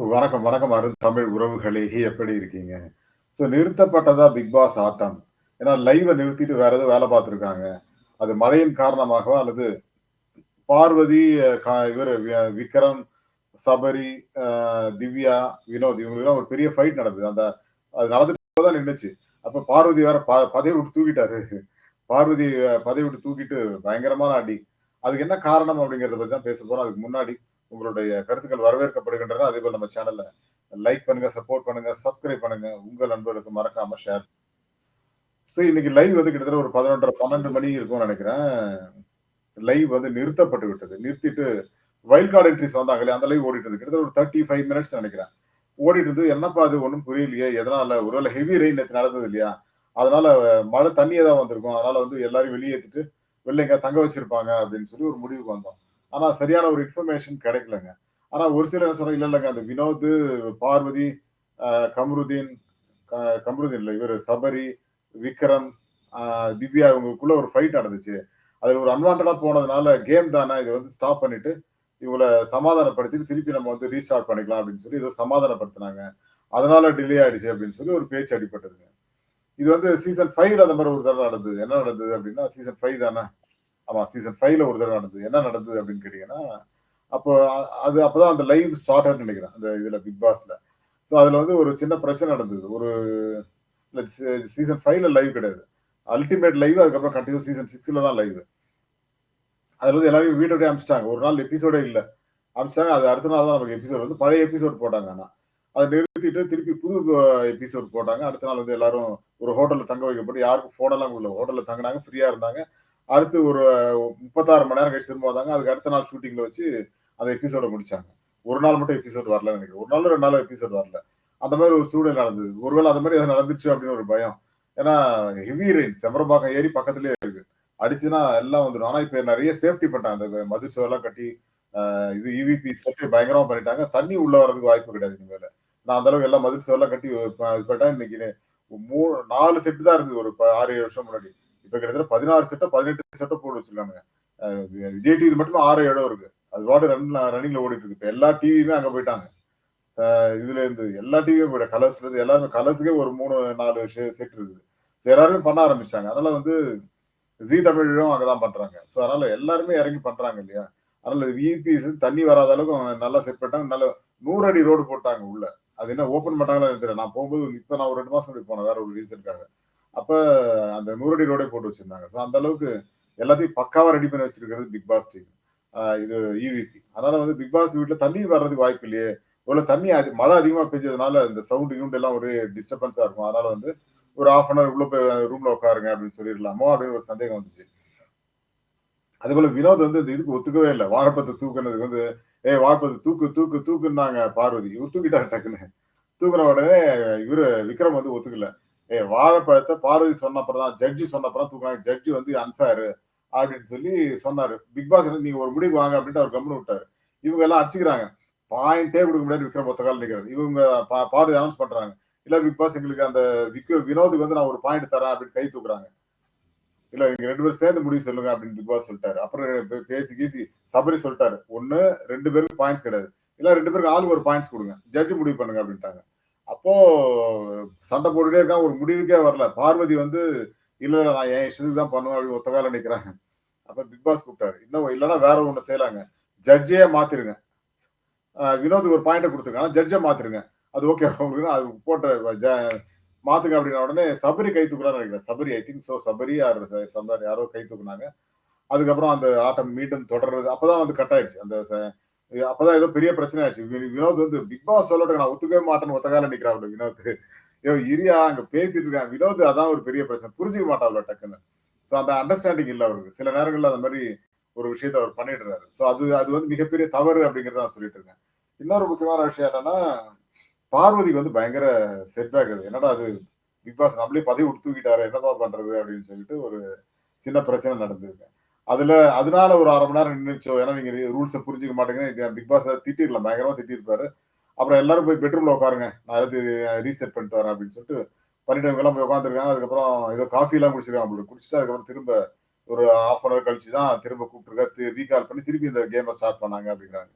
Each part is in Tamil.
வணக்கம், வணக்கம் அருண் தமிழ் உறவுகளே! எப்படி இருக்கீங்க? ஸோ நிறுத்தப்பட்டதா பிக் பாஸ் ஆட்டம். ஏன்னா லைவை நிறுத்திட்டு வேற ஏதோ வேலை பார்த்துருக்காங்க. அது மழையின் காரணமாகவா அல்லது பார்வதி, இவர் வி விக்ரம், சபரி, திவ்யா, வினோத் இவங்களுக்கெல்லாம் ஒரு பெரிய ஃபைட் நடந்தது. அந்த அது நடந்துட்டு தான் நின்றுச்சு அப்போ பார்வதி வேற ப பதவி விட்டு தூக்கிட்டாரு. பார்வதி பதவி விட்டு தூக்கிட்டு பயங்கரமான அடி. அதுக்கு என்ன காரணம் அப்படிங்கிறத பற்றி தான் பேச போகிறோம் அதுக்கு முன்னாடி உங்களுடைய கருத்துக்கள் வரவேற்கப்படுகின்றன. அதே போல் நம்ம சேனலை லைக் பண்ணுங்க, சப்போர்ட் பண்ணுங்க, சப்ஸ்கிரைப் பண்ணுங்க. உங்க நண்பர்களுக்கு மறக்காம ஷேர் ஸோ இன்னைக்கு லைவ் வந்து கிட்டத்தட்ட ஒரு 11:30, 12 மணி இருக்கும்னு நினைக்கிறேன் லைவ் வந்து நிறுத்தப்பட்டு விட்டது. நிறுத்திட்டு வைல்ட் கார்டு என்ட்ரிஸ் வந்தாங்க இல்லையா? அந்த லைவ் ஓடிட்டு கிட்டத்தட்ட ஒரு 35 மினிட்ஸ் நினைக்கிறேன் ஓடிட்டு இருந்து என்னப்பா அது ஒன்றும் புரியலையே! எதனால? ஒருவேளை ஹெவி ரெயின் நேற்று நடந்தது இல்லையா? அதனால மழை தண்ணியே தான் வந்திருக்கும். அதனால வந்து எல்லாரையும் வெளியேற்றிட்டு வெளில தங்க வச்சிருப்பாங்க அப்படின்னு சொல்லி ஒரு முடிவுக்கு வந்தோம். ஆனா சரியான ஒரு இன்ஃபர்மேஷன் கிடைக்கலங்க. ஆனா ஒரு சிலர் என்ன சொன்னாங்க, இல்ல அந்த வினோத், பார்வதி, கம்ருதீன், க கம்ருதீன் சபரி, விக்ரம், திவ்யா இவங்களுக்குள்ள ஒரு ஃபைட் நடந்துச்சு. அதில் ஒரு அன்வான்டடா போனதுனால கேம் தானே இதை வந்து ஸ்டாப் பண்ணிட்டு, இவங்கள சமாதானப்படுத்திட்டு திருப்பி நம்ம வந்து ரீஸ்டார்ட் பண்ணிக்கலாம் அப்படின்னு சொல்லி இதை சமாதானப்படுத்துனாங்க. அதனால டிலே ஆயிடுச்சு அப்படின்னு சொல்லி ஒரு பேச்சு அடிபட்டதுங்க. இது வந்து சீசன் ஃபைவ்ல அந்த மாதிரி ஒரு தடவை நடந்தது. என்ன நடந்தது அப்படின்னா, சீசன் ஃபைவ் தானே? ஆமா சீசன் ஃபைவ்ல ஒரு தடவை நடந்தது. என்ன நடந்தது அப்படின்னு கேட்டீங்கன்னா, அப்போ அது அப்பதான் அந்த லைவ் ஸ்டார்ட்டர்ன்னு நினைக்கிறேன் அந்த இதுல பிக் பாஸ்ல. ஸோ அதுல வந்து ஒரு சின்ன பிரச்சனை நடந்தது. ஒரு சீசன் ஃபைவ்ல லைவ் கிடையாது. அல்டிமேட் லைவ் அதுக்கப்புறம் கண்டினியூ சீசன் சிக்ஸ்ல தான் லைவ். அதுல வந்து எல்லாருமே வீட்டோடய அமிச்சிட்டாங்க ஒரு நாள் எபிசோடே இல்லை அமிச்சிட்டாங்க அது அடுத்த நாள் தான் நமக்கு எபிசோட் வந்து பழைய எபிசோட் போட்டாங்க ஆனால் அதை நிறுத்திட்டு திருப்பி புது எபிசோட் போட்டாங்க. அடுத்த நாள் வந்து எல்லாரும் ஒரு ஹோட்டலில் தங்க வைக்கப்பட்டு யாருக்கும் ஃபோனெல்லாம் இல்லை ஹோட்டலில் தங்குனாங்க. ஃப்ரீயாக இருந்தாங்க. அடுத்து ஒரு 36 மணி நேரம் கழிச்சு திரும்ப வந்தாங்க. அதுக்கு அடுத்த நாள் ஷூட்டிங்ல வச்சு அந்த எபிசோட முடிச்சாங்க. ஒரு நாள் மட்டும் எபிசோட் வரல நெனைக்கிறேன். ஒரு நாள் ரெண்டு நாள் எபிசோட் வரல. அந்த மாதிரி ஒரு சூழல் நடந்தது. ஒருவேளை அந்த மாதிரி எதாவது நடந்துச்சு அப்படின்னு ஒரு பயம். ஏன்னா ஹெவி ரெயின் செம்பரம்பாக்கம் ஏரி பக்கத்துலயே இருக்கு. அடிச்சுன்னா எல்லாம் வந்துடும் ஆனா இப்ப நிறைய சேஃப்டி பண்ணிட்டாங்க. அந்த மதில் சுவர்லாம் கட்டி, இது இவிபி செட்டை பயங்கரமா பண்ணிட்டாங்க. தண்ணி உள்ள வர்றதுக்கு வாய்ப்பு கிடையாது இனிமேல. நான் அந்த அளவுக்கு எல்லாம் மதில் சுவர்லாம் கட்டி இது பண்ணிட்டேன் இன்னைக்கு மூணு நாலு செட்டு தான் இருந்தது ஒரு 6, 7 வருஷம் முன்னாடி. இப்ப கிட்டத்தட்ட 16 செட்டோ, 18 செட்டோ போட்டு வச்சிருக்காங்க விஜய் டிவி மட்டும் 6 7 இருக்கு. அது பாட்டு ரன் ரன்னிங்ல ஓடிட்டு இருக்கு. இப்ப எல்லா டிவியுமே அங்க போயிட்டாங்க. இதுல இருந்து எல்லா டிவியும் போயிட்டாங்க. கலர்ஸ்ல இருந்து எல்லாருமே கலர்ஸ்க்கே ஒரு மூணு நாலு செட் இருக்குது. ஸோ எல்லாருமே பண்ண ஆரம்பிச்சாங்க அதனால வந்து ஜீ தமிழும் அங்கதான் பண்றாங்க. ஸோ அதனால எல்லாருமே இறங்கி பண்றாங்க இல்லையா? அதனால விபிஎஸ் தண்ணி வராத அளவுக்கு நல்லா செட் பண்ணிட்டாங்க. நல்ல நூறு அடி ரோடு போட்டாங்க உள்ள. அது என்ன ஓப்பன் பண்ணாங்களா தெரியல. நான் போகும்போது இப்ப நான் ஒரு ரெண்டு மாசம் போனேன். வேற ஒரு ரீசனுக்காக. அப்ப அந்த 100 அடி ரோடே போட்டு வச்சிருந்தாங்க. ஸோ அந்த அளவுக்கு எல்லாத்தையும் பக்காவா ரெடி பண்ணி வச்சிருக்கிறது பிக் பாஸ் டீம். இது இவிபி. அதனால வந்து பிக் பாஸ் வீட்ல தண்ணி வர்றதுக்கு வாய்ப்பு இல்லையே! இவ்வளவு தண்ணி அது மழை அதிகமா பெஞ்சதுனால இந்த சவுண்ட் கிவுண்ட் எல்லாம் ஒரே டிஸ்டர்பன்ஸா இருக்கும். அதனால வந்து ஒரு 1/2 அன் அவர் உள்ள போய் ரூம்ல உட்காருங்க அப்படின்னு சொல்லிடலாமோ அப்படின்னு ஒரு சந்தேகம் வந்துச்சு. அதே போல வினோத் வந்து இந்த இதுக்கு ஒத்துக்கவே இல்லை வாழைப்பத்தை தூக்குனதுக்கு வந்து, "ஏய் வாழைப்பத்தை தூக்கு, தூக்கு, தூக்குன்னாங்க பார்வதி." இவர் தூக்கிட்டாரு டக்குன்னு. தூக்குன உடனே இவரு விக்ரம் வந்து ஒத்துக்கல. "ஏய் வாழைப்பழத்தை பார்வதி சொன்ன அப்புறம் தான் ஜட்ஜி சொன்ன தான் தூக்குனாங்க. ஜட்ஜி வந்து அன்ஃபேரு அப்படின்னு சொல்லி சொன்னாரு. பிக் பாஸ் நீங்க ஒரு முடிவு வாங்க அப்படின்ட்டு அவர் கம்பெனி விட்டாரு. இவங்க எல்லாம் அடிச்சுக்கிறாங்க. பாயிண்டே கொடுக்க முடியாது விக்ரம் ஒத்த நிற்கிறார் இவங்க பா பார்வதி அனௌன்ஸ் பண்றாங்க. "இல்ல பிக் பாஸ் எங்களுக்கு அந்த விக் வினோதுக்கு வந்து நான் ஒரு பாயிண்ட் தரேன்." அப்படின்னு கை தூக்குறாங்க. "இல்ல நீங்க ரெண்டு பேரும் சேர்ந்து முடிவு சொல்லுங்க." அப்படின்னு பிக் பாஸ் சொல்லிட்டாரு. அப்புறம் பேசி கீசி சபரி சொல்லிட்டாரு. ஒன்னு ரெண்டு பேருக்கு பாயிண்ட்ஸ் கிடையாது. இல்ல ரெண்டு பேருக்கு ஆளுக்கு ஒரு பாயிண்ட்ஸ் கொடுங்க ஜட்ஜ் முடிவு பண்ணுங்க." அப்படின்ட்டாங்க. அப்போ சண்டை போட்டுட்டே இருக்கான். ஒரு முடிவுக்கே வரல. பார்வதி வந்து, "இல்ல இல்ல நான் என் இஷ்டத்துக்கு தான் பண்ணுவேன்." அப்படின்னு ஒத்தகால நினைக்கிறாங்க அப்ப பிக் பாஸ் கூப்பிட்டாரு. "இன்னும் இல்லைன்னா வேற ஒண்ணு செய்யலாங்க. ஜட்ஜையே மாத்திருங்க. அ வினோத்துக்கு ஒரு பாயிண்ட் கொடுத்துருக்காங்க ஆனா ஜட்ஜை மாத்திருங்க. அது ஓகே உங்களுக்கு அது போட்ட ஜ மாத்துங்க." அப்படின்னா உடனே சபரி கை தூக்குறான்னு நினைக்கிறேன் Sabari I think so Sabari யார் சம்பார் யாரோ கை தூக்குனாங்க. அதுக்கப்புறம் அந்த ஆட்டம் மீண்டும் தொடர்றது. அப்பதான் வந்து கட் ஆயிடுச்சு. அந்த ச அப்பதான் ஏதோ பெரிய பிரச்சனை ஆயிடுச்சு. வினோத் வந்து பிக் பாஸ் சொல்லட்டும் நான் ஒத்துக்கவே மாட்டேன்னு ஒத்தகால கால்ல நிக்கிறாப்ல வினோத். ஐயோ இரியா அங்க பேசிட்டு இருக்கான். வினோத் அதான் ஒரு பெரிய பிரச்சனை. புரிஞ்சுக்க மாட்டாப்ல டக்குன்னு. ஸோ அந்த அண்டர்ஸ்டாண்டிங் இல்ல அவருக்கு. சில நேரங்கள்ல அந்த மாதிரி ஒரு விஷயத்த அவர் பண்ணிடுறாரு. ஸோ அது அது வந்து மிகப்பெரிய தவறு அப்படிங்கிறத நான் சொல்லிட்டு இருக்கேன். இன்னொரு முக்கியமான விஷயம் என்னன்னா, பார்வதிக்கு வந்து பயங்கர செட்பேக் அது. என்னடா அது பிக் பாஸ் நம்மளே பதவி விட்டு தூக்கிட்டாரே என்னப்பா பண்றது? அப்படின்னு சொல்லிட்டு ஒரு சின்ன பிரச்சனை நடந்ததுங்க. அதுல அதனால ஒரு அரை மணி நேரம் நின்றுச்சோ ஏன்னா நீங்க ரூல்ஸை புரிஞ்சுக்க மாட்டேங்கிறீங்க. பிக் பாஸ் திட்டிருக்கலாம். பயங்கரமா திட்டியிருப்பாரு. அப்புறம் எல்லாரும் போய் பெட்ரூம்ல உட்காருங்க. நான் எடுத்து ரீசெட் பண்ணிட்டு வரேன் அப்படின்னு சொல்லிட்டு பண்ணிட்டு இவங்கலாம் போய் உட்காந்துருக்காங்க அதுக்கப்புறம் ஏதோ காஃபிலாம் குடிச்சிருக்காங்க அப்படி குடிச்சிட்டு அதுக்கப்புறம் திரும்ப ஒரு 1/2 அன் ஹவர் கழிச்சு தான் திரும்ப கூப்பிட்டுருக்காரு. ரீகால் பண்ணி திருப்பி இந்த கேமை ஸ்டார்ட் பண்ணாங்க அப்படிங்கிறாங்க.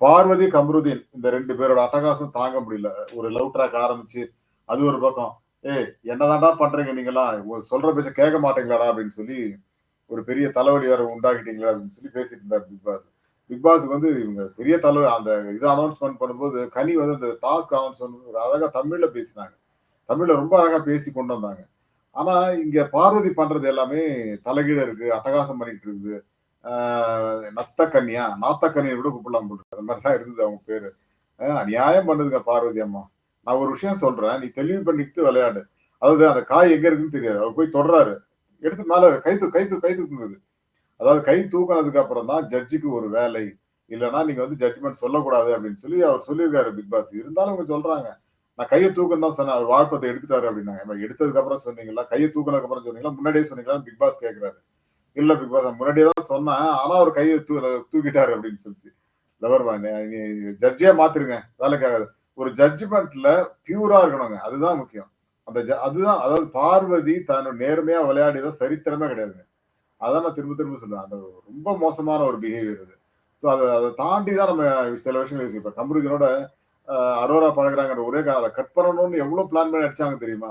பார்வதி கம்ருதீன் இந்த ரெண்டு பேரோட அட்டகாசம் தாங்க முடியல ஒரு லவ் ட்ராக் ஆரம்பிச்சு அது ஒரு பக்கம் ஏய் என்னதான்டா பண்றீங்க நீங்களாம் சொல்ற பேச்ச கேட்க மாட்டீங்களாடா அப்படின்னு சொல்லி ஒரு பெரிய தலைவலி வேற உண்டாக்கிட்டீங்களா அப்படின்னு சொல்லி பேசிட்டு இருந்தார் பிக் பாஸ். பிக் பாஸுக்கு வந்து இவங்க பெரிய தலைவர் அந்த இது அனௌன்ஸ்மெண்ட் பண்ணும்போது கனி வந்து அந்த டாஸ்க் அனௌன்ஸ்மெண்ட் ஒரு அழகா தமிழ்ல பேசினாங்க. தமிழ்ல ரொம்ப அழகா பேசி கொண்டு வந்தாங்க. ஆனா இங்க பார்வதி பண்றது எல்லாமே தலைகீழ இருக்கு அட்டகாசம் பண்ணிட்டு இருக்குது. நத்த கன்னியா நாத்த கன்னியை விட கூப்பிடலாம் போட்டு அந்த மாதிரி தான் இருந்தது அவங்க பேரு. நியாயம் அநியாயம் பண்ணுதுங்க பார்வதி அம்மா. நான் ஒரு விஷயம் சொல்றேன் நீ தெளிவு பண்ணிக்கிட்டு விளையாடு. அதாவது அந்த காய் எங்க இருக்குன்னு தெரியாது. அவர் போய் தொடறாரு. எடுத்து மேலே கை தூ கை தூ கை தூக்குங்குது அதாவது கை தூக்கினதுக்கு அப்புறம் தான் ஜட்ஜுக்கு ஒரு வேலை. இல்லைன்னா நீங்க வந்து ஜட்ஜ்மெண்ட் சொல்லக்கூடாது அப்படின்னு சொல்லி அவர் சொல்லியிருக்காரு பிக் பாஸ். இருந்தாலும் அவங்க சொல்றாங்க நான் கையை தூக்கம் தான் சொன்னேன் அவர் வாழ்ப்பத்தை எடுத்துட்டாரு அப்படின்னாங்க. எடுத்ததுக்கு அப்புறம் சொன்னீங்களா? கையை தூக்கினதுக்கு அப்புறம் சொன்னீங்களா? முன்னாடியே சொன்னீங்களான்னு பிக் பாஸ் கேட்கிறாரு இல்ல பிக் பாஸ் முன்னாடியே தான் சொன்னேன் ஆனா அவர் கையை தூ தூக்கிட்டாரு அப்படின்னு சொல்லிச்சு. லவர்மான் நீ ஜட்ஜே மாத்திருங்க வேலைக்காகாது. ஒரு ஜட்ஜ்மெண்ட்ல பியூரா இருக்கணுங்க அதுதான் முக்கியம். அந்த ஜ- அதுதான் அதாவது பார்வதி தன்னோட நேர்மையா விளையாடியதா சரித்திரமே கிடையாதுங்க. அதான் நான் திரும்ப திரும்ப சொல்லுவேன். அந்த ரொம்ப மோசமான ஒரு பிஹேவியர் அது ஸோ அதை அதை தாண்டி தான் நம்ம சில விஷயங்கள் யோசிப்போம். கம்ருஜனோட அரோரா பழகிறாங்கிற ஒரே அதை கட் பண்ணணும்னு எவ்வளவு பிளான் பண்ணி அடிச்சாங்க தெரியுமா?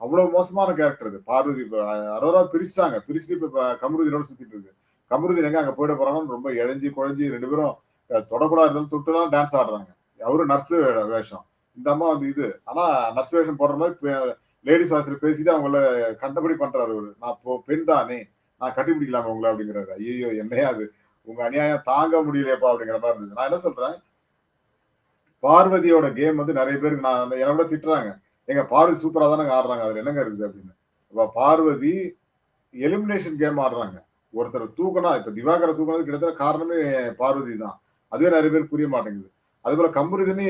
அவ்வளவு மோசமான கேரக்டர் இது. பார்வதி இப்போ அரோரா பிரிச்சுட்டாங்க பிரிச்சுட்டு இப்போ கமருதினோட சுத்திட்டு இருக்கு. கமருதீன் எங்க அங்க போயிட போறாங்கன்னு ரொம்ப இழைஞ்சி குழஞ்சி ரெண்டு பேரும் தொடக்கூடாது இருந்தாலும் தொட்டுலாம் டான்ஸ் ஆடுறாங்க. அவரு நர்ஸு வேஷம். இந்த அம்மா வந்து இது. ஆனா நர்ஸ் வேஷம் போடுற மாதிரி லேடிஸ் வாய்ஸ்ல பேசிட்டு அவங்கள கண்டபடி பண்றாரு அவரு நான் இப்போ பெண் தானே. நான் கட்டிப்பிடிக்கலாமா உங்களை அப்படிங்கிறாரு. ஐயோ என்னையா அது? உங்க அநியாயம் தாங்க முடியலையப்பா அப்படிங்கிற மாதிரி இருந்தது. நான் என்ன சொல்றேன்? பார்வதியோட கேம் வந்து நிறைய பேருக்கு நான் என்னை விட திட்டுறாங்க. எங்க பார்வதி சூப்பரா தானே ஆடுறாங்க. அதுல என்னங்க இருக்குது அப்படின்னு. இப்ப பார்வதி எலிமினேஷன் கேம் ஆடுறாங்க. ஒருத்தர் தூக்கனா இப்ப திவாகரை தூக்கினது கிட்டத்தட்ட காரணமே பார்வதி தான். அதுவே நிறைய பேர் புரிய மாட்டேங்குது. அதே போல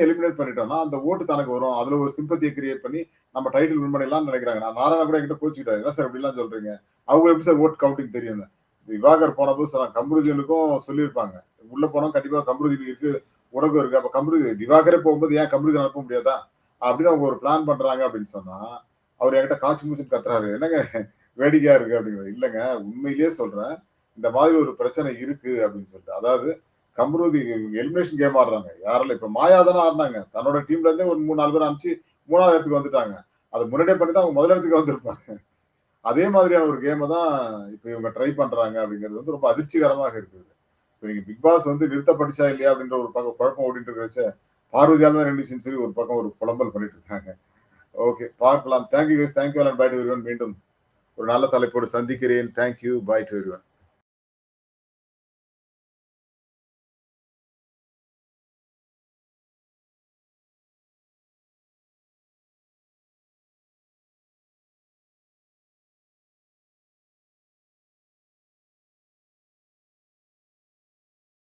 எலிமினேட் பண்ணிட்டோம்னா அந்த ஓட்டு தனக்கு வரும். அதுல ஒரு சிம்பத்தியை கிரியேட் பண்ணி நம்ம டைட்டில் வின் பண்ணிடலாம்னு நினைக்கிறாங்க. நான் நாராயண கூட என்கிட்ட கோச்சிக்கிட்டாரு என்ன சார் இப்படிலாம் சொல்றீங்க? அவங்க எப்படி சார் ஓட் கவுண்டிங் தெரியும்னு? திவாகர் போன போது சார் கம்பருதிகளுக்கும் சொல்லியிருப்பாங்க. உள்ள போனா கண்டிப்பா கம்பருதி இருக்கு உடம்பு இருக்கு. அப்ப கம்பருதி திவாகரே போகும்போது ஏன் கம்ருஜி அனுப்ப முடியாதா? அப்படின்னு அவங்க ஒரு பிளான் பண்றாங்க அப்படின்னு சொன்னா அவர் என்கிட்ட காய்ச்சி மூச்சுன்னு கத்துறாரு. என்னங்க வேடிக்கையா இருக்கு அப்படிங்கிறது இல்லைங்க உண்மையிலேயே சொல்றேன். இந்த மாதிரி ஒரு பிரச்சனை இருக்கு அப்படின்னு சொல்லிட்டு. அதாவது கம்ருதி எலிமினேஷன் கேம் ஆடுறாங்க. யாரெல்லாம் இப்ப மாயா தானே ஆடினாங்க. தன்னோட டீம்ல இருந்தே ஒரு மூணு நாலு பேர் அனுப்பிச்சு மூணாவது இடத்துக்கு வந்துட்டாங்க. அதை முன்னாடியே பண்ணி தான் அவங்க முதல் இடத்துக்கு வந்திருப்பாங்க. அதே மாதிரியான ஒரு கேமை தான் இப்போ இவங்க ட்ரை பண்றாங்க அப்படிங்கிறது வந்து ரொம்ப அதிர்ச்சிகரமாக இருக்குது. இப்போ நீங்க பிக் பாஸ் வந்து நிறுத்தப்பட்டுச்சா இல்லையா அப்படின்ற ஒரு பக்கம் குழப்பம் ஓடிட்டு இருக்கிறச்ச பார்வதியால் தான் ரெண்டு சொல்லி ஒரு பக்கம் ஒரு புலம்பல் பண்ணிட்டு இருக்காங்க. ஓகே பார்க்கலாம். Thank you thank you and bye to மீண்டும் ஒரு நல்ல தலைப்போடு சந்திக்கிறேன். Thank you bye to